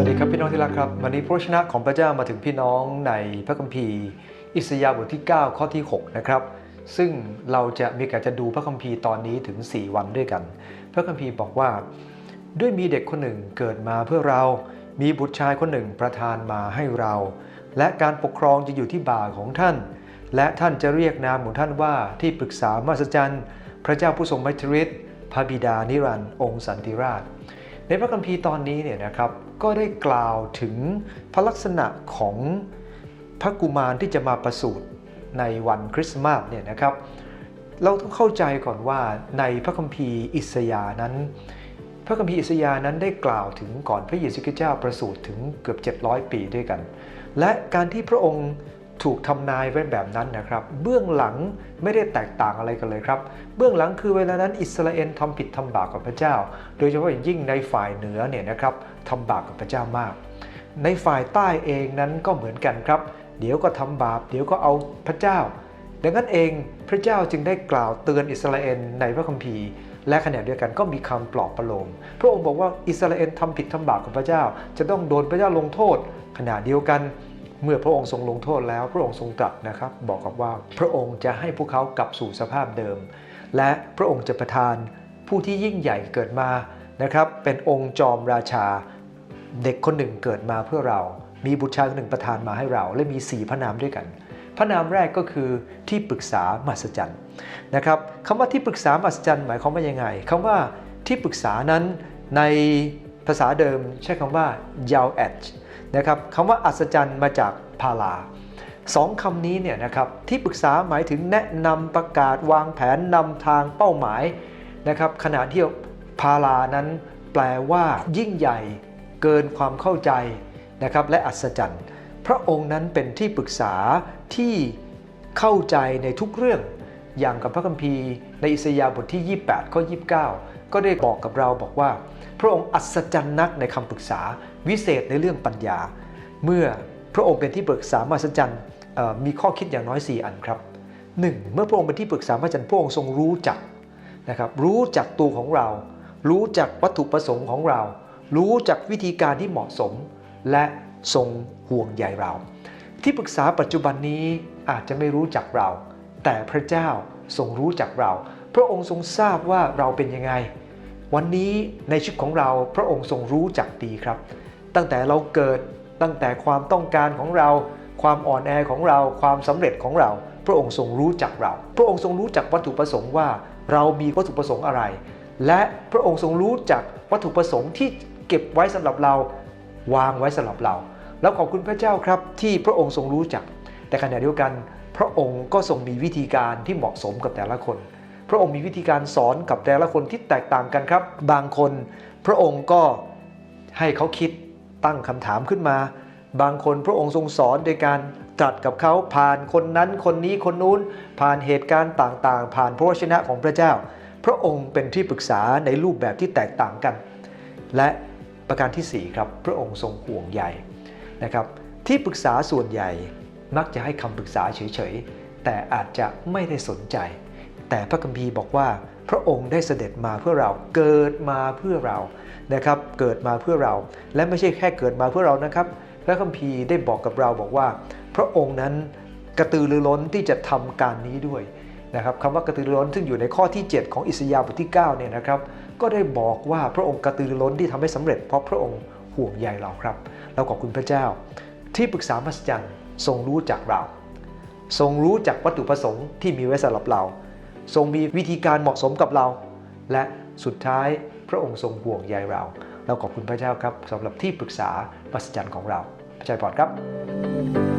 วัสดีครับพี่น้องที่รักครับ วันนี้พระชนะของพระเจ้ามาถึงพี่น้องในพระคัมภีร์ อิสยาห์บทที่ 9 ข้อที่ 6 นะครับ ซึ่งเราจะมีการจะดูพระคัมภีร์ตอนนี้ถึง 4 วันด้วยกัน พระคัมภีร์บอกว่า ด้วยมีเด็กคนหนึ่งเกิดมาเพื่อเรา มีบุตรชายคนหนึ่งประทานมาให้เรา และการปกครองจะอยู่ที่บ่าของท่าน และท่านจะเรียกนามของท่านว่าที่ปรึกษามหัศจรรย์ พระเจ้าผู้ทรงไมตรฤทธิ์พระบิดานิรันดร์องค์สันติราช ในพระคัมภีร์ตอนนี้เนี่ยนะครับก็ได้กล่าวถึงพระลักษณะของพระกุมารที่จะมาประสูติในวันคริสต์มาสเนี่ยนะครับ เราต้องเข้าใจก่อนว่าในพระคัมภีร์อิสยานั้น พระคัมภีร์อิสยานั้นได้กล่าวถึงก่อนพระเยซูคริสต์เจ้าประสูติถึงเกือบ 700 ปีด้วยกัน และการที่พระองค์ ถูกทำนายไว้แบบนั้นนะครับ เบื้องหลังไม่ได้แตกต่างอะไรกันเลยครับ เบื้องหลังคือเวลานั้นอิสราเอลทำผิดทำบาปกับพระเจ้า โดยเฉพาะอย่างยิ่งในฝ่ายเหนือเนี่ยนะครับทำบาปกับพระเจ้ามาก ในฝ่ายใต้เองนั้นก็เหมือนกันครับ เดี๋ยวก็ทำบาป เดี๋ยวก็เอาพระเจ้า ดังนั้นเองพระเจ้าจึงได้กล่าวเตือนอิสราเอลในพระคัมภีร์และขณะเดียวกันก็มีคำปลอบประโลม พระองค์บอกว่าอิสราเอลทำผิดทำบาปกับพระเจ้า จะต้องโดนพระเจ้าลงโทษ ขณะเดียวกัน เมื่อพระองค์ทรงลงโทษแล้วพระองค์ทรงตรัสนะครับ บอกกับว่าพระองค์จะให้พวกเขากลับสู่สภาพเดิม และพระองค์จะประทานผู้ที่ยิ่งใหญ่เกิดมานะครับ เป็นองค์จอมราชา เด็กคนหนึ่งเกิดมาเพื่อเรา มีบุตรชายคนหนึ่งประทานมาให้เรา และมีสี่พระนามด้วยกัน พระนามแรกก็คือที่ปรึกษามหัศจรรย์นะครับคำว่าที่ปรึกษามหัศจรรย์หมายความว่ายังไงคำว่าที่ปรึกษานั้นในภาษาเดิมใช้คำว่ายาวแอด นะครับคำว่าอัศจรรย์มาจากพาลาสองคำนี้เนี่ยนะครับที่ปรึกษาหมายถึงแนะนำประกาศวางแผนนำทางเป้าหมายนะครับขณะที่พาลานั้นแปลว่า ยิ่งใหญ่เกินความเข้าใจนะครับและอัศจรรย์ พระองค์นั้นเป็นที่ปรึกษาที่เข้าใจในทุกเรื่อง อย่างกับพระคัมภีร์ในอิสยาห์บทที่ 28ข้อ29 ก็ได้บอกกับเราบอกว่า พระองค์อัศจรรย์นักในคำปรึกษา วิเศษในเรื่องปัญญา เมื่อพระองค์เป็นที่ปรึกษามหัศจรรย์มีข้อคิดอย่างน้อย 4 อันครับ 1. เมื่อพระองค์เป็นที่ปรึกษามหัศจรรย์พระองค์ทรงรู้จักนะครับรู้จักตัวของเรา รู้จักวัตถุประสงค์ของเรา รู้จักวิธีการที่เหมาะสม และทรงห่วงใยเรา ที่ปรึกษาปัจจุบันนี้อาจจะไม่รู้จักเรา แต่พระเจ้าทรงรู้จักเรา พระองค์ทรงทราบว่าเราเป็นยังไง วันนี้ในชีวิตของเราพระองค์ทรงรู้จักดีครับ ตั้งแต่เราเกิดตั้งแต่ความต้องการของเรา ความอ่อนแอของเรา ความสำเร็จของเรา พระองค์ทรงรู้จักเรา พระองค์ทรงรู้จักวัตถุประสงค์ว่า เรามีวัตถุประสงค์อะไร และพระองค์ทรงรู้จักวัตถุประสงค์ที่เก็บไว้สำหรับเรา วางไว้สำหรับเรา แล้วขอบคุณพระเจ้าครับที่พระองค์ทรงรู้จัก แต่ขณะเดียวกัน พระองค์ก็ทรงมีวิธีการที่เหมาะสมกับแต่ละคน พระองค์มีวิธีการสอนกับแต่ละคนที่แตกต่างกันครับ บางคนพระองค์ก็ให้เขาคิดตั้งคำถามขึ้นมา บางคนพระองค์ทรงสอนโดยการตรัสกับเขาผ่านคนนั้นคนนี้คนนู้น ผ่านเหตุการณ์ต่างๆ ผ่านพระวจนะของพระเจ้า พระองค์เป็นที่ปรึกษาในรูปแบบที่แตกต่างกัน และประการที่ 4 ครับพระองค์ทรงห่วงใยนะครับ ที่ปรึกษาส่วนใหญ่มักจะให้คำปรึกษาเฉยๆแต่อาจจะไม่ได้สนใจ แต่พระคัมภีร์บอกว่าพระองค์ได้เสด็จมาเพื่อเราเกิดมาเพื่อเรานะครับเกิดมาเพื่อเรา และไม่ใช่แค่เกิดมาเพื่อเรานะครับ พระคัมภีร์ได้บอกกับเราบอกว่า พระองค์นั้นกระตือรือร้นที่จะทำการนี้ด้วยนะครับคำว่ากระตือรือร้นซึ่งอยู่ในข้อที่ 7 ของอิสยาห์บทที่9เนี่ยนะครับก็ได้บอกว่าพระองค์กระตือรือร้นที่ทำให้สำเร็จ เพราะพระองค์ห่วงใยเราครับ เราขอบคุณพระเจ้า ที่ปรึกษามหัศจรรย์ทรงรู้จักเรา ทรงรู้จักวัตถุประสงค์ที่มีไว้สำหรับเรา ทรงมีวิธีการเหมาะสมกับเรา และสุดท้ายพระองค์ทรงห่วงใยเรา เราขอบคุณพระเจ้าครับสำหรับที่ปรึกษามหัศจรรย์ของเราพระเจ้าพรครับ